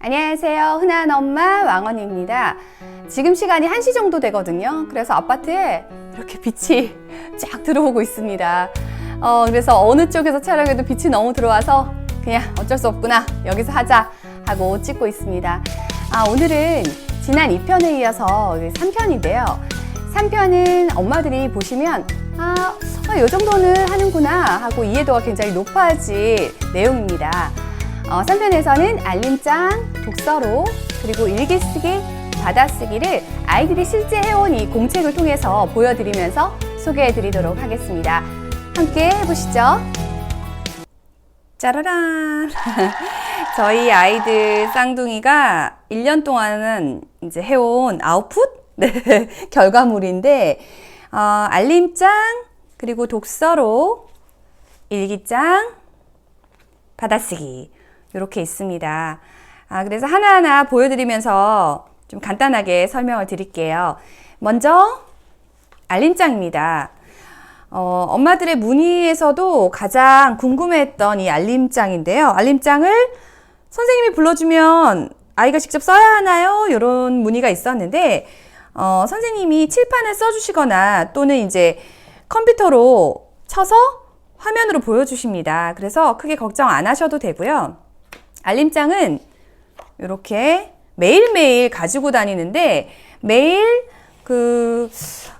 안녕하세요. 흔한 엄마 왕언입니다. 지금 시간이 1시 정도 되거든요. 그래서 아파트에 이렇게 빛이 쫙 들어오고 있습니다. 어, 그래서 어느 쪽에서 촬영해도 빛이 너무 들어와서 그냥 어쩔 수 없구나. 여기서 하자 하고 찍고 있습니다. 아, 오늘은 지난 2편에 이어서 3편인데요. 3편은 엄마들이 보시면 아, 이 정도는 하는구나 하고 이해도가 굉장히 높아질 내용입니다. 어, 3편에서는 알림장, 독서로, 그리고 일기쓰기, 받아쓰기를 아이들이 실제 해온 이 공책을 통해서 보여드리면서 소개해 드리도록 하겠습니다. 함께 해보시죠. 짜라란. 저희 아이들 쌍둥이가 1년 동안은 이제 해온 아웃풋? 네, 결과물인데, 어, 알림장, 그리고 독서로, 일기장, 받아쓰기. 이렇게 있습니다. 아, 그래서 하나하나 보여드리면서 좀 간단하게 설명을 드릴게요. 먼저, 알림장입니다. 어, 엄마들의 문의에서도 가장 궁금해했던 이 알림장인데요. 알림장을 선생님이 불러주면 아이가 직접 써야 하나요? 이런 문의가 있었는데, 어, 선생님이 칠판을 써주시거나 또는 이제 컴퓨터로 쳐서 화면으로 보여주십니다. 그래서 크게 걱정 안 하셔도 되고요. 알림장은 이렇게 매일매일 가지고 다니는데 매일 그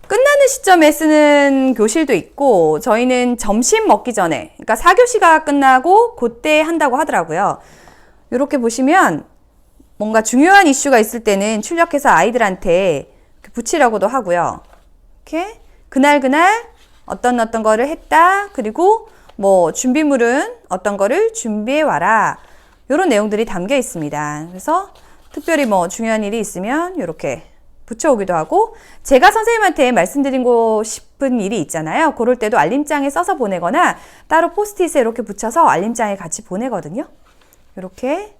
끝나는 시점에 쓰는 교실도 있고 저희는 점심 먹기 전에 그러니까 4교시가 끝나고 그때 한다고 하더라고요. 이렇게 보시면 뭔가 중요한 이슈가 있을 때는 출력해서 아이들한테 붙이라고도 하고요. 이렇게 그날 그날 어떤 어떤 거를 했다. 그리고 뭐 준비물은 어떤 거를 준비해 와라. 이런 내용들이 담겨 있습니다. 그래서 특별히 뭐 중요한 일이 있으면 이렇게 붙여오기도 하고 제가 선생님한테 말씀드리고 싶은 일이 있잖아요. 그럴 때도 알림장에 써서 보내거나 따로 포스트잇에 이렇게 붙여서 알림장에 같이 보내거든요. 이렇게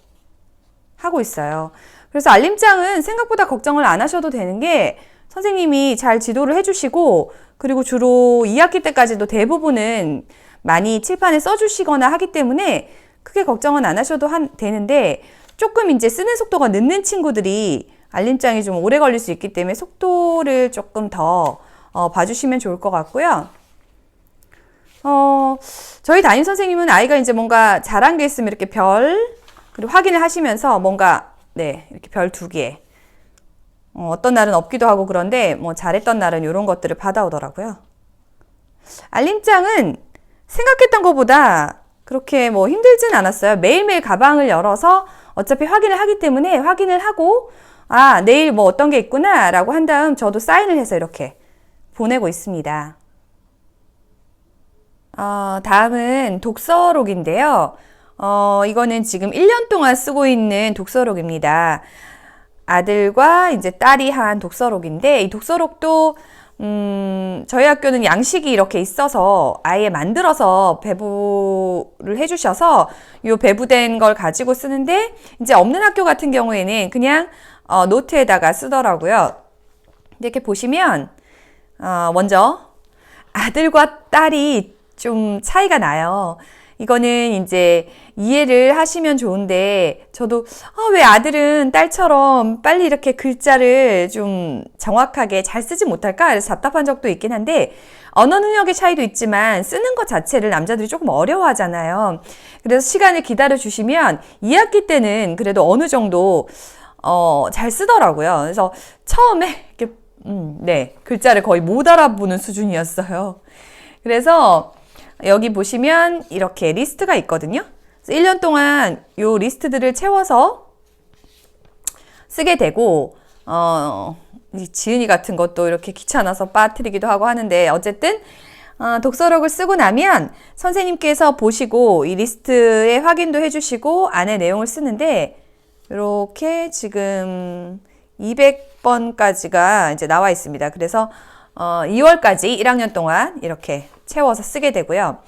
하고 있어요. 그래서 알림장은 생각보다 걱정을 안 하셔도 되는 게 선생님이 잘 지도를 해주시고 그리고 주로 2학기 때까지도 대부분은 많이 칠판에 써주시거나 하기 때문에 크게 걱정은 안 하셔도 한, 되는데 조금 이제 쓰는 속도가 늦는 친구들이 알림장이 좀 오래 걸릴 수 있기 때문에 속도를 조금 더 어, 봐주시면 좋을 것 같고요. 어, 저희 담임 선생님은 아이가 이제 뭔가 잘한 게 있으면 이렇게 별, 그리고 확인을 하시면서 뭔가, 네, 이렇게 별 두 개. 어, 어떤 날은 없기도 하고 그런데 뭐 잘했던 날은 이런 것들을 받아오더라고요. 알림장은 생각했던 것보다 그렇게 뭐 힘들진 않았어요. 매일매일 가방을 열어서 어차피 확인을 하기 때문에 확인을 하고 아, 내일 뭐 어떤 게 있구나 라고 한 다음 저도 사인을 해서 이렇게 보내고 있습니다. 어, 다음은 독서록인데요. 어, 이거는 지금 1년 동안 쓰고 있는 독서록입니다. 아들과 이제 딸이 한 독서록인데 이 독서록도 음, 저희 학교는 양식이 이렇게 있어서 아예 만들어서 배부를 해주셔서 요 배부된 걸 가지고 쓰는데 이제 없는 학교 같은 경우에는 그냥 어, 노트에다가 쓰더라고요. 이렇게 보시면 어, 먼저 아들과 딸이 좀 차이가 나요. 이거는 이제 이해를 하시면 좋은데 저도 아, 왜 아들은 딸처럼 빨리 이렇게 글자를 좀 정확하게 잘 쓰지 못할까? 그래서 답답한 적도 있긴 한데 언어 능력의 차이도 있지만 쓰는 것 자체를 남자들이 조금 어려워하잖아요. 그래서 시간을 기다려 주시면 2학기 때는 그래도 어느 정도 어, 잘 쓰더라고요. 그래서 처음에 이렇게 음, 네 글자를 거의 못 알아보는 수준이었어요. 그래서 여기 보시면 이렇게 리스트가 있거든요. 1년 동안 요 리스트들을 채워서 쓰게 되고, 어, 이 지은이 같은 것도 이렇게 귀찮아서 빠뜨리기도 하고 하는데, 어쨌든, 어, 독서록을 쓰고 나면 선생님께서 보시고 이 리스트에 확인도 해주시고 안에 내용을 쓰는데, 이렇게 지금 200번까지가 이제 나와 있습니다. 그래서 어, 2월까지 1학년 동안 이렇게 채워서 쓰게 되고요.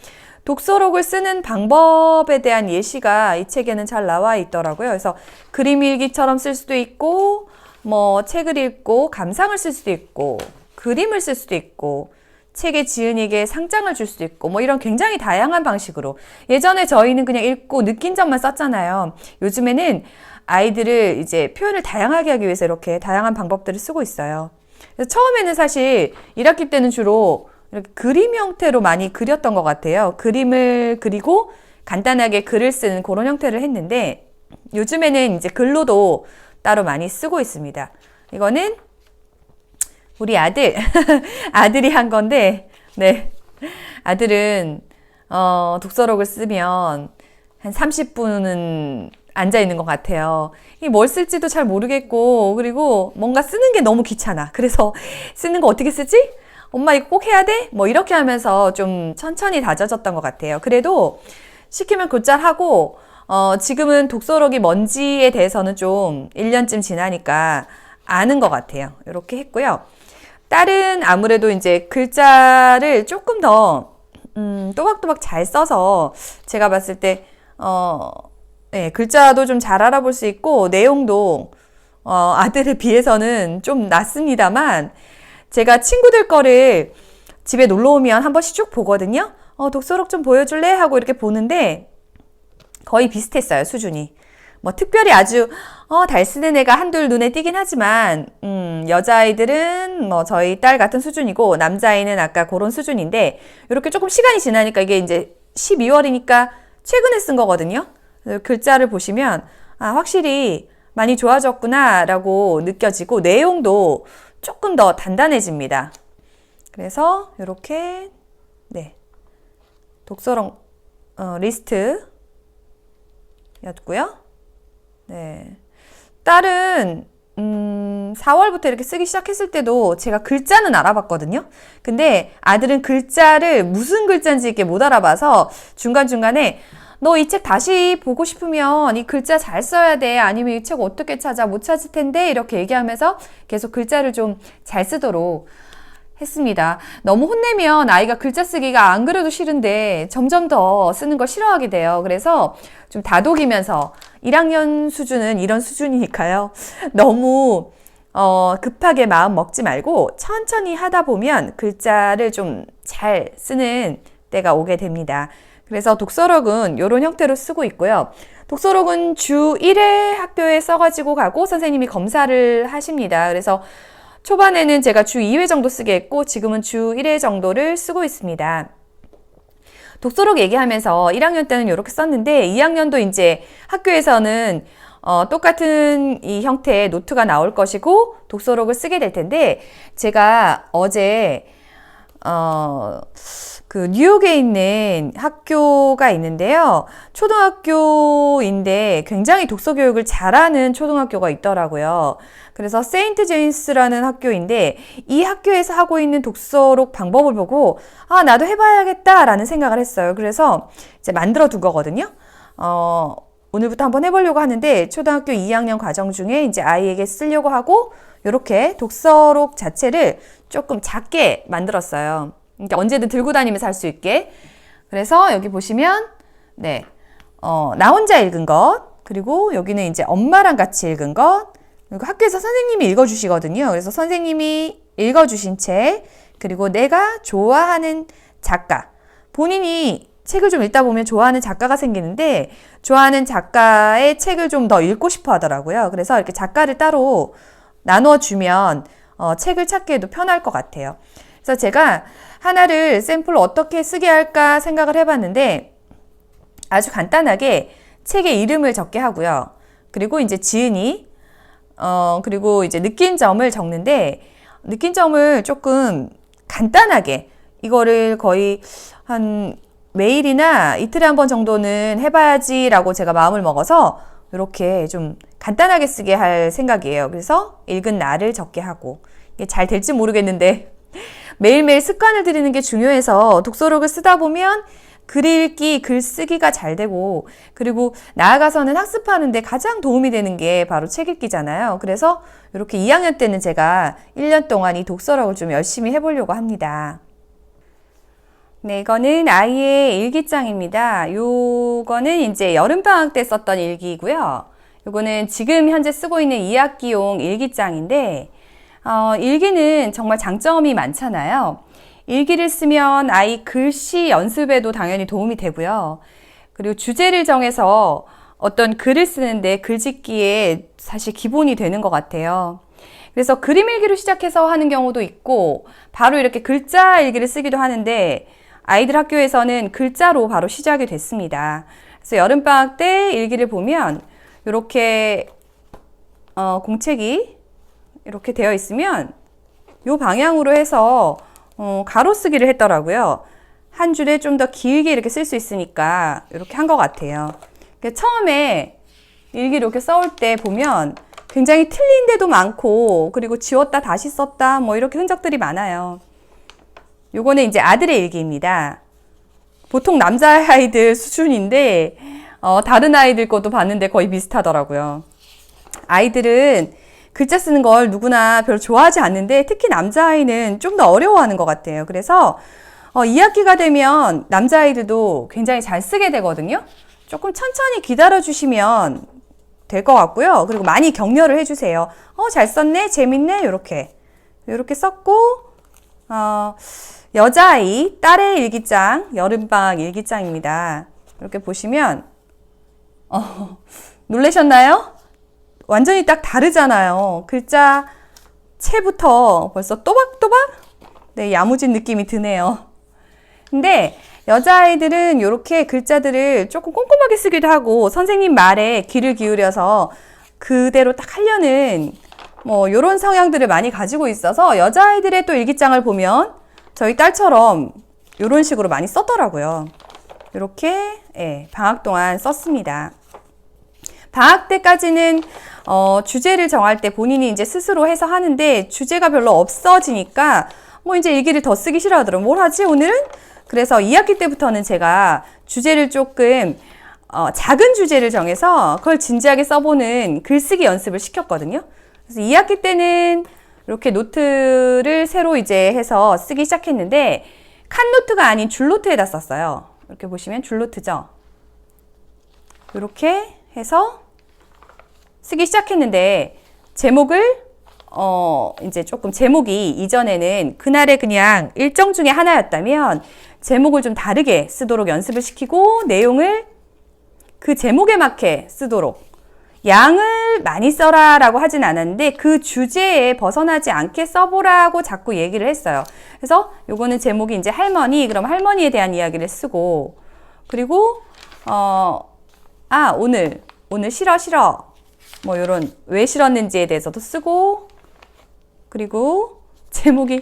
독서록을 쓰는 방법에 대한 예시가 이 책에는 잘 나와 있더라고요. 그래서 그림 일기처럼 쓸 수도 있고, 뭐 책을 읽고 감상을 쓸 수도 있고, 그림을 쓸 수도 있고, 책의 지은이에게 상장을 줄수 있고 뭐 이런 굉장히 다양한 방식으로 예전에 저희는 그냥 읽고 느낀 점만 썼잖아요. 요즘에는 아이들을 이제 표현을 다양하게 하기 위해서 이렇게 다양한 방법들을 쓰고 있어요. 그래서 처음에는 사실 1학기 때는 주로 이렇게 그림 형태로 많이 그렸던 것 같아요. 그림을 그리고 간단하게 글을 쓰는 그런 형태를 했는데 요즘에는 이제 글로도 따로 많이 쓰고 있습니다. 이거는 우리 아들, 아들이 한 건데, 네. 아들은, 어, 독서록을 쓰면 한 30분은 앉아 있는 것 같아요. 이뭘 쓸지도 잘 모르겠고, 그리고 뭔가 쓰는 게 너무 귀찮아. 그래서 쓰는 거 어떻게 쓰지? 엄마 이거 꼭 해야 돼? 뭐 이렇게 하면서 좀 천천히 다져졌던 것 같아요. 그래도 시키면 곧잘 하고, 어, 지금은 독서록이 뭔지에 대해서는 좀 1년쯤 지나니까 아는 것 같아요. 이렇게 했고요. 딸은 아무래도 이제 글자를 조금 더, 음, 또박또박 잘 써서 제가 봤을 때, 어, 네, 글자도 좀 잘 알아볼 수 있고, 내용도, 어, 아들에 비해서는 좀 낫습니다만, 제가 친구들 거를 집에 놀러 오면 한 번씩 쭉 보거든요. 어, 독서록 좀 보여줄래? 하고 이렇게 보는데, 거의 비슷했어요, 수준이. 뭐 특별히 아주 어, 달 쓰는 애가 한둘 눈에 띄긴 하지만 음, 여자아이들은 뭐 저희 딸 같은 수준이고 남자아이는 아까 그런 수준인데 이렇게 조금 시간이 지나니까 이게 이제 12월이니까 최근에 쓴 거거든요. 글자를 보시면 아, 확실히 많이 좋아졌구나라고 느껴지고 내용도 조금 더 단단해집니다. 그래서 이렇게 네. 독서록 어, 리스트 였고요. 네. 딸은 음, 4월부터 이렇게 쓰기 시작했을 때도 제가 글자는 알아봤거든요. 근데 아들은 글자를 무슨 글자인지 이렇게 못 알아봐서 중간중간에 너 이 책 다시 보고 싶으면 이 글자 잘 써야 돼. 아니면 이 책 어떻게 찾아? 못 찾을 텐데. 이렇게 얘기하면서 계속 글자를 좀 잘 쓰도록 했습니다. 너무 혼내면 아이가 글자 쓰기가 안 그래도 싫은데 점점 더 쓰는 걸 싫어하게 돼요. 그래서 좀 다독이면서 1학년 수준은 이런 수준이니까요. 너무 어, 급하게 마음 먹지 말고 천천히 하다 보면 글자를 좀 잘 쓰는 때가 오게 됩니다. 그래서 독서록은 이런 형태로 쓰고 있고요. 독서록은 주 1회 학교에 써가지고 가고 선생님이 검사를 하십니다. 그래서 초반에는 제가 주 2회 정도 쓰게 했고 지금은 주 1회 정도를 쓰고 있습니다. 독서록 얘기하면서 1학년 때는 이렇게 썼는데 2학년도 이제 학교에서는 어, 똑같은 이 형태의 노트가 나올 것이고 독서록을 쓰게 될 텐데 제가 어제 어, 그 뉴욕에 있는 학교가 있는데요. 초등학교인데 굉장히 독서 교육을 잘하는 초등학교가 있더라고요. 그래서 세인트 제인스라는 학교인데 이 학교에서 하고 있는 독서록 방법을 보고 아, 나도 해봐야겠다라는 생각을 했어요. 그래서 이제 만들어 둔 거거든요. 어, 오늘부터 한번 해보려고 하는데 초등학교 2학년 과정 중에 이제 아이에게 쓰려고 하고 이렇게 독서록 자체를 조금 작게 만들었어요. 그러니까 언제든 들고 다니면서 할 수 있게. 그래서 여기 보시면 네, 어, 나 혼자 읽은 것 그리고 여기는 이제 엄마랑 같이 읽은 것 그리고 학교에서 선생님이 읽어주시거든요. 그래서 선생님이 읽어주신 책 그리고 내가 좋아하는 작가 본인이 책을 좀 읽다 보면 좋아하는 작가가 생기는데 좋아하는 작가의 책을 좀 더 읽고 싶어 하더라고요. 그래서 이렇게 작가를 따로 나누어 주면 어, 책을 찾기에도 편할 것 같아요. 그래서 제가 하나를 샘플로 어떻게 쓰게 할까 생각을 해봤는데 아주 간단하게 책의 이름을 적게 하고요. 그리고 이제 지은이, 어, 그리고 이제 느낀 점을 적는데 느낀 점을 조금 간단하게 이거를 거의 한 매일이나 이틀에 한 번 정도는 해봐야지라고 제가 마음을 먹어서 이렇게 좀 간단하게 쓰게 할 생각이에요. 그래서 읽은 날을 적게 하고 이게 잘 될지 모르겠는데 매일매일 습관을 들이는 게 중요해서 독서록을 쓰다 보면 글 읽기, 글 쓰기가 잘 되고, 그리고 나아가서는 학습하는데 가장 도움이 되는 게 바로 책 읽기잖아요. 그래서 이렇게 2학년 때는 제가 1년 동안 이 독서록을 좀 열심히 해보려고 합니다. 네, 이거는 아이의 일기장입니다. 요거는 이제 여름방학 때 썼던 일기고요. 요거는 지금 현재 쓰고 있는 2학기용 일기장인데, 어, 일기는 정말 장점이 많잖아요. 일기를 쓰면 아이 글씨 연습에도 당연히 도움이 되고요. 그리고 주제를 정해서 어떤 글을 쓰는데 글짓기에 사실 기본이 되는 것 같아요. 그래서 그림 일기로 시작해서 하는 경우도 있고, 바로 이렇게 글자 일기를 쓰기도 하는데, 아이들 학교에서는 글자로 바로 시작이 됐습니다. 그래서 여름방학 때 일기를 보면, 이렇게, 어, 공책이 이렇게 되어 있으면, 요 방향으로 해서, 어, 가로 쓰기를 했더라고요. 한 줄에 좀 더 길게 이렇게 쓸 수 있으니까, 이렇게 한 것 같아요. 그러니까 처음에 일기 이렇게 써올 때 보면 굉장히 틀린 데도 많고 그리고 지웠다 다시 썼다 뭐 이렇게 흔적들이 많아요. 요거는 이제 아들의 일기입니다. 보통 남자아이들 수준인데 어, 다른 아이들 것도 봤는데 거의 비슷하더라고요. 아이들은 글자 쓰는 걸 누구나 별로 좋아하지 않는데 특히 남자아이는 좀 더 어려워하는 것 같아요. 그래서 어, 2학기가 되면 남자아이들도 굉장히 잘 쓰게 되거든요. 조금 천천히 기다려 주시면 될 것 같고요. 그리고 많이 격려를 해주세요. 어, 잘 썼네, 재밌네, 요렇게. 요렇게 썼고, 어, 여자아이, 딸의 일기장, 여름방학 일기장입니다. 이렇게 보시면, 어, 놀라셨나요? 완전히 딱 다르잖아요. 글자, 채부터 벌써 또박또박? 네, 야무진 느낌이 드네요. 근데 여자아이들은 이렇게 글자들을 조금 꼼꼼하게 쓰기도 하고 선생님 말에 귀를 기울여서 그대로 딱 하려는 뭐 이런 성향들을 많이 가지고 있어서 여자아이들의 또 일기장을 보면 저희 딸처럼 이런 식으로 많이 썼더라고요. 이렇게 예, 방학 동안 썼습니다. 방학 때까지는 어, 주제를 정할 때 본인이 이제 스스로 해서 하는데 주제가 별로 없어지니까 뭐 이제 일기를 더 쓰기 싫어하더라고요. 뭘 하지 오늘은? 그래서 2학기 때부터는 제가 주제를 조금 어, 작은 주제를 정해서 그걸 진지하게 써보는 글쓰기 연습을 시켰거든요. 그래서 2학기 때는 이렇게 노트를 새로 이제 해서 쓰기 시작했는데 칸 노트가 아닌 줄 노트에다 썼어요. 이렇게 보시면 줄 노트죠. 이렇게 해서 쓰기 시작했는데 제목을 어 이제 조금 제목이 이전에는 그날의 그냥 일정 중에 하나였다면 제목을 좀 다르게 쓰도록 연습을 시키고 내용을 그 제목에 맞게 쓰도록 양 을 많이 써라 라고 하진 않았는데 그 주제에 벗어나지 않게 써보라고 자꾸 얘기를 했어요. 그래서 요거는 제목이 이제 할머니 그럼 할머니에 대한 이야기를 쓰고 그리고 어 아 오늘 오늘 싫어 싫어 뭐 요런 왜 싫었는지에 대해서도 쓰고 그리고 제목이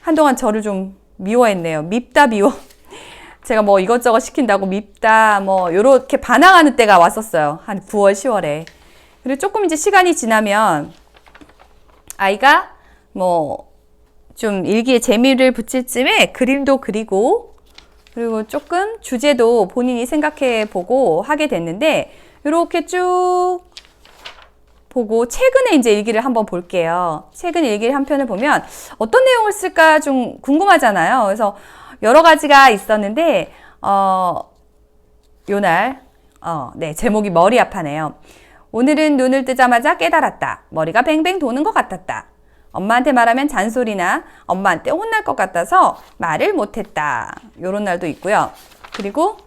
한동안 저를 좀 미워했네요. 밉다 미워. 제가 뭐 이것저것 시킨다고 밉다 뭐 요렇게 반항하는 때가 왔었어요. 한 9월 10월에. 그리고 조금 이제 시간이 지나면 아이가 뭐 좀 일기에 재미를 붙일 쯤에 그림도 그리고 그리고 조금 주제도 본인이 생각해 보고 하게 됐는데 이렇게 쭉 보고 최근에 이제 일기를 한번 볼게요. 최근 일기를 한 편을 보면 어떤 내용을 쓸까 좀 궁금하잖아요. 그래서 여러 가지가 있었는데 어 요날 어, 네, 제목이 머리 아파네요. 오늘은 눈을 뜨자마자 깨달았다. 머리가 뱅뱅 도는 것 같았다. 엄마한테 말하면 잔소리나 엄마한테 혼날 것 같아서 말을 못했다. 요런 날도 있고요. 그리고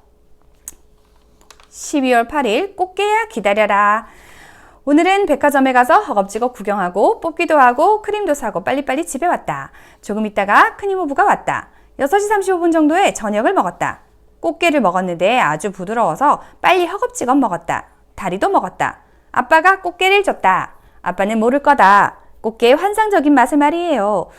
12월 8일 꽃게야 기다려라. 오늘은 백화점에 가서 허겁지겁 구경하고 뽑기도 하고 크림도 사고 빨리빨리 집에 왔다. 조금 있다가 큰 이모부가 왔다. 6시 35분 정도에 저녁을 먹었다. 꽃게를 먹었는데 아주 부드러워서 빨리 허겁지겁 먹었다. 다리도 먹었다. 아빠가 꽃게를 줬다. 아빠는 모를 거다. 꽃게의 환상적인 맛을 말이에요.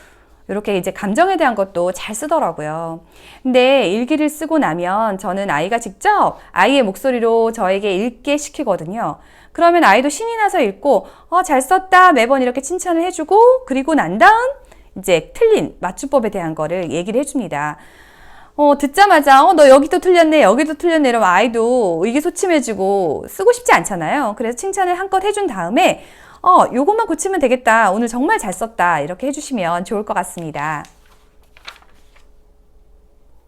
이렇게 이제 감정에 대한 것도 잘 쓰더라고요. 근데 일기를 쓰고 나면 저는 아이가 직접 아이의 목소리로 저에게 읽게 시키거든요. 그러면 아이도 신이 나서 읽고, 어, 잘 썼다. 매번 이렇게 칭찬을 해주고, 그리고 난 다음, 이제 틀린 맞춤법에 대한 거를 얘기를 해줍니다. 어, 듣자마자, 어, 너 여기도 틀렸네, 여기도 틀렸네, 이러면 아이도 의기소침해지고 쓰고 싶지 않잖아요. 그래서 칭찬을 한껏 해준 다음에, 어, 요것만 고치면 되겠다. 오늘 정말 잘 썼다. 이렇게 해주시면 좋을 것 같습니다.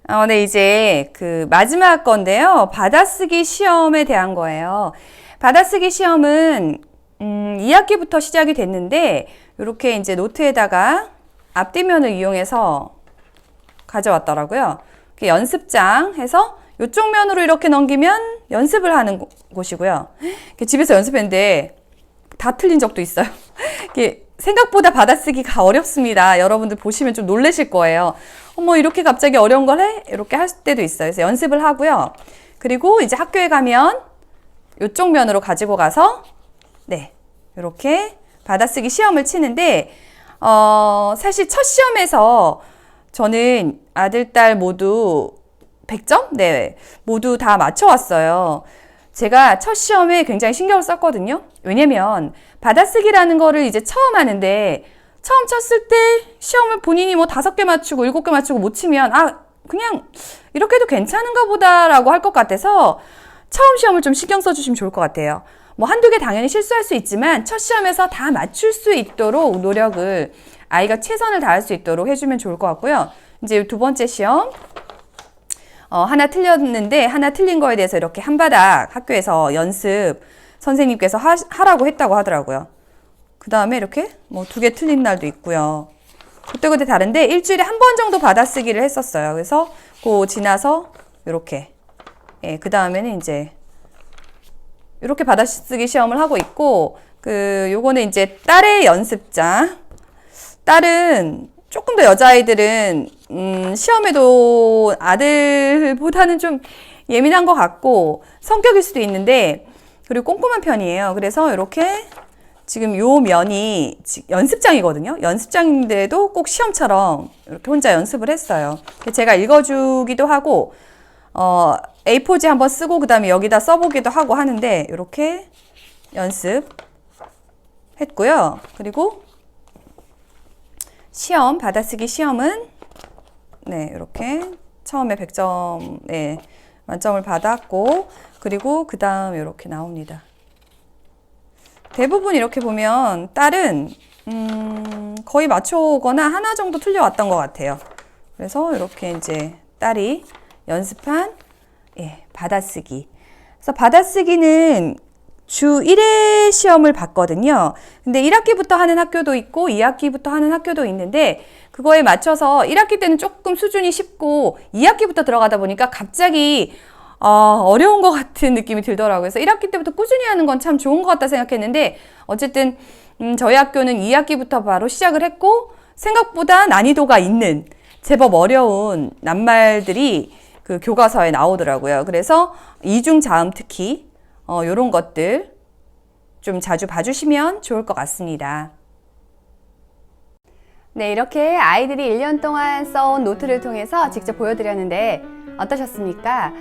어, 네, 이제 그 마지막 건데요. 받아쓰기 시험에 대한 거예요. 받아쓰기 시험은, 음, 2학기부터 시작이 됐는데, 이렇게 이제 노트에다가 앞뒤면을 이용해서 가져왔더라고요. 연습장 해서 이쪽 면으로 이렇게 넘기면 연습을 하는 곳- 곳이고요. 집에서 연습했는데 다 틀린 적도 있어요. 생각보다 받아쓰기가 어렵습니다. 여러분들 보시면 좀 놀라실 거예요. 어머, 이렇게 갑자기 어려운 걸 해? 이렇게 할 때도 있어요. 그래서 연습을 하고요. 그리고 이제 학교에 가면 이쪽 면으로 가지고 가서 네, 이렇게 받아쓰기 시험을 치는데 어, 사실 첫 시험에서 저는 아들, 딸 모두 100점? 네, 모두 다 맞춰왔어요. 제가 첫 시험에 굉장히 신경을 썼거든요. 왜냐면 받아쓰기라는 거를 이제 처음 하는데 처음 쳤을 때 시험을 본인이 뭐 다섯 개 맞추고 일곱 개 맞추고 못 치면 아 그냥 이렇게 해도 괜찮은가 보다라고 할 것 같아서 처음 시험을 좀 신경 써주시면 좋을 것 같아요. 뭐 한두 개 당연히 실수할 수 있지만 첫 시험에서 다 맞출 수 있도록 노력을 아이가 최선을 다할 수 있도록 해주면 좋을 것 같고요. 이제 두 번째 시험 어, 하나 틀렸는데 하나 틀린 거에 대해서 이렇게 한 바닥 학교에서 연습 선생님께서 하, 하라고 했다고 하더라고요. 그 다음에 이렇게 뭐 두 개 틀린 날도 있고요. 그때그때 다른데 일주일에 한 번 정도 받아쓰기를 했었어요. 그래서 그 지나서 이렇게 예, 그 다음에는 이제 이렇게 받아쓰기 시험을 하고 있고 그 요거는 이제 딸의 연습장. 딸은 조금 더 여자아이들은 음, 시험에도 아들보다는 좀 예민한 것 같고 성격일 수도 있는데 그리고 꼼꼼한 편이에요. 그래서 이렇게 지금 요 면이 지- 연습장이거든요. 연습장인데도 꼭 시험처럼 이렇게 혼자 연습을 했어요. 제가 읽어주기도 하고 어, A4지 한번 쓰고 그다음에 여기다 써보기도 하고 하는데 이렇게 연습 했고요. 그리고 시험 받아쓰기 시험은 네 이렇게 처음에 100점 네, 만점을 받았고 그리고 그 다음 이렇게 나옵니다. 대부분 이렇게 보면 딸은 음, 거의 맞춰오거나 하나 정도 틀려왔던 것 같아요. 그래서 이렇게 이제 딸이 연습한 예, 받아쓰기. 그래서 받아쓰기는 주 1회 시험을 봤거든요. 근데 1학기부터 하는 학교도 있고 2학기부터 하는 학교도 있는데 그거에 맞춰서 1학기 때는 조금 수준이 쉽고 2학기부터 들어가다 보니까 갑자기 어, 어려운 것 같은 느낌이 들더라고요. 그래서 1학기 때부터 꾸준히 하는 건 참 좋은 것 같다 생각했는데 어쨌든 음, 저희 학교는 2학기부터 바로 시작을 했고 생각보다 난이도가 있는 제법 어려운 낱말들이 그 교과서에 나오더라고요. 그래서 이중 자음 특히 어, 요런 것들 좀 자주 봐주시면 좋을 것 같습니다. 네, 이렇게 아이들이 1년 동안 써온 노트를 통해서 직접 보여드렸는데 어떠셨습니까?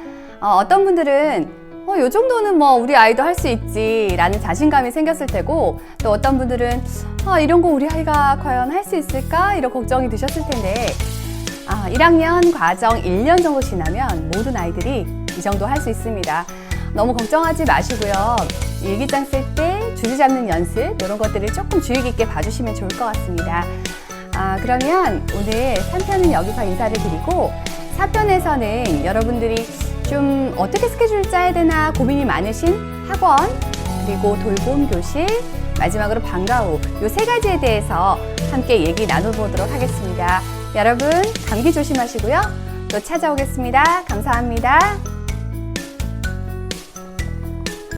어, 떤 분들은 어, 요 정도는 뭐 우리 아이도 할 수 있지 라는 자신감이 생겼을 테고 또 어떤 분들은 아, 이런 거 우리 아이가 과연 할 수 있을까? 이런 걱정이 드셨을 텐데 아, 1학년 과정 1년 정도 지나면 모든 아이들이 이 정도 할 수 있습니다. 너무 걱정하지 마시고요. 일기장 쓸때 주제 잡는 연습 이런 것들을 조금 주의 깊게 봐주시면 좋을 것 같습니다. 아, 그러면 오늘 3편은 여기서 인사를 드리고 4편에서는 여러분들이 좀 어떻게 스케줄을 짜야 되나 고민이 많으신 학원 그리고 돌봄 교실 마지막으로 방과 후이세 가지에 대해서 함께 얘기 나눠보도록 하겠습니다. 여러분 감기 조심하시고요. 또 찾아오겠습니다. 감사합니다.